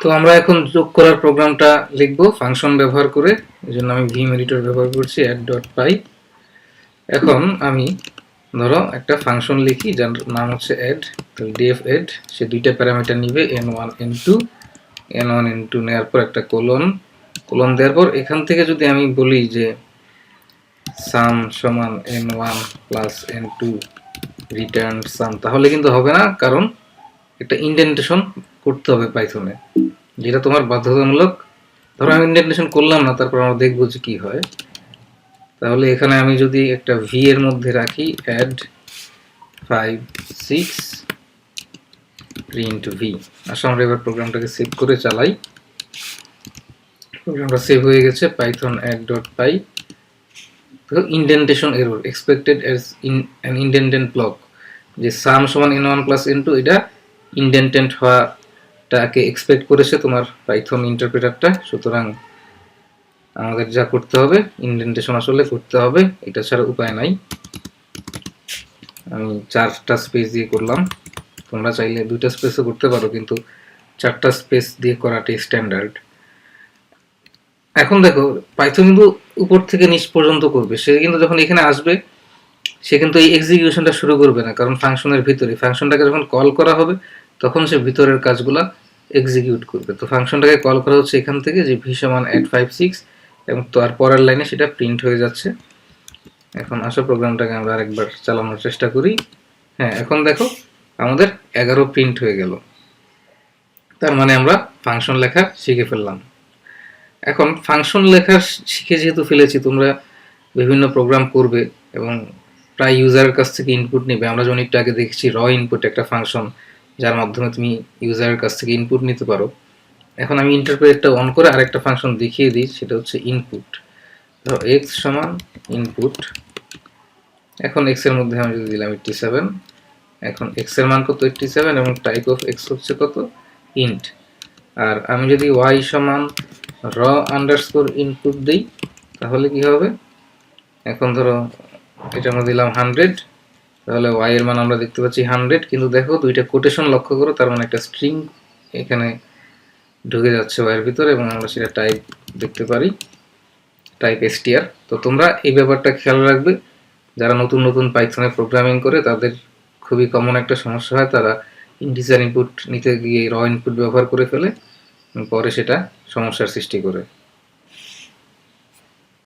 তো আমরা এখন যোগ করার প্রোগ্রামটা লিখব ফাংশন ব্যবহার করে। এই জন্য আমি ভিম এডিটর ব্যবহার করছি অ্যাড ডট পাই এখন আমি ধরো একটা ফাংশন লিখি, যার নাম হচ্ছে অ্যাড ডিএফ অ্যাড সে দুইটা প্যারামিটার নিবে N one N two N one N two নেওয়ার পর একটা কোলন কোলন দেওয়ার পর এখান থেকে যদি আমি বলি যে সাম সমান N one plus N two return sum তাহলে কিন্তু হবে না, কারণ একটা ইন্ডেন্টেশন করতে হবে পাইথনে যেটা তোমার বাধ্যতামূলক। ধরো আমি ইন্ডেন্টেশন করলাম না, তারপর আমরা দেখব যে কি হয়। তাহলে এখানে আমি যদি একটা ভি এর মধ্যে রাখি add five six print V আসলে আমরা এবার প্রোগ্রামটাকে সেভ করে চালাই। প্রোগ্রামটা সেভ হয়ে গেছে Python add dot py indentation error expected as in an indented block যে সাম সমান N one plus N two এটা ইন্ডেন্টেন্ট হওয়াটাকে এক্সপেক্ট করেছে তোমার পাইথন ইন্টারপ্রেটারটা সুতরাং আমাদের যা করতে হবে ইন্ডেন্টেশন আসলে করতে হবে, এটা ছাড়া উপায় নাই। আমি চারটা স্পেস দিয়ে করলাম। তোমরা চাইলে দুইটা স্পেসও করতে পারো, কিন্তু চারটা স্পেস দিয়ে করাটাই স্ট্যান্ডার্ড এখন দেখো পাইথন কিন্তু উপর থেকে নিচ পর্যন্ত করবে। সে কিন্তু যখন এখানে আসবে, সে কিন্তু এই এক্সিকিউশনটা শুরু করবে না, কারণ ফাংশনের ভিতরে। ফাংশনটাকে যখন কল করা হবে তখন সে ভিতরের কাজগুলা এক্সিকিউট করবে। তো ফাংশনটাকে কল করা হচ্ছে এখান থেকে যে ভি সমান ফাইভ সিক্স এবং তার পরের লাইনে সেটা প্রিন্ট হয়ে যাচ্ছে। এখন আসো প্রোগ্রামটাকে আমরা আরেকবার চালানোর চেষ্টা করি। হ্যাঁ এখন দেখো আমাদের এগারো প্রিন্ট হয়ে গেল। তার মানে আমরা ফাংশন লেখা শিখে ফেললাম। এখন ফাংশন লেখা শিখে যেহেতু ফেলেছি, তোমরা বিভিন্ন প্রোগ্রাম করবে এবং প্রায় ইউজারের কাছ থেকে ইনপুট নেবে। আমরা যেমন একটু আগে দেখেছি র ইনপুট একটা ফাংশন যার মাধ্যমে তুমি ইউজারের কাছ থেকে ইনপুট নিতে পারো। এখন আমি ইন্টারপ্রেটটা অন করে আরেকটা ফাংশন দেখিয়ে দিই, সেটা হচ্ছে ইনপুট ধরো এক্স সমান ইনপুট এখন এক্সের মধ্যে আমি যদি দিলাম এইটটি সেভেন এখন এক্সের মান কত? এইটটি সেভেন এবং টাইপ অফ এক্স হচ্ছে কত? ইন্ট আর আমি যদি ওয়াই সমান র আন্ডারস্কোর ইনপুট দিই, তাহলে কি হবে? এখন ধরো এটা আমরা দিলাম হান্ড্রেড তাহলে ওয়াই এর মান আমরা দেখতে পাচ্ছি হান্ড্রেড কিন্তু দেখো দুইটা কোটেশন লক্ষ্য করো, তার মানে একটা স্ট্রিং এখানে ঢুকে যাচ্ছে ওয়াইয়ের ভিতরে এবং আমরা সেটা টাইপ দেখতে পারি টাইপ এসটিআর তো তোমরা এই ব্যাপারটা খেয়াল রাখবে, যারা নতুন নতুন পাইথনে প্রোগ্রামিং করে, তাদের খুবই কমন একটা সমস্যা হয়, তারা ইন্টিজার ইনপুট নিতে গিয়ে র ইনপুট ব্যবহার করে ফেলে, পরে সেটা সমস্যার সৃষ্টি করে।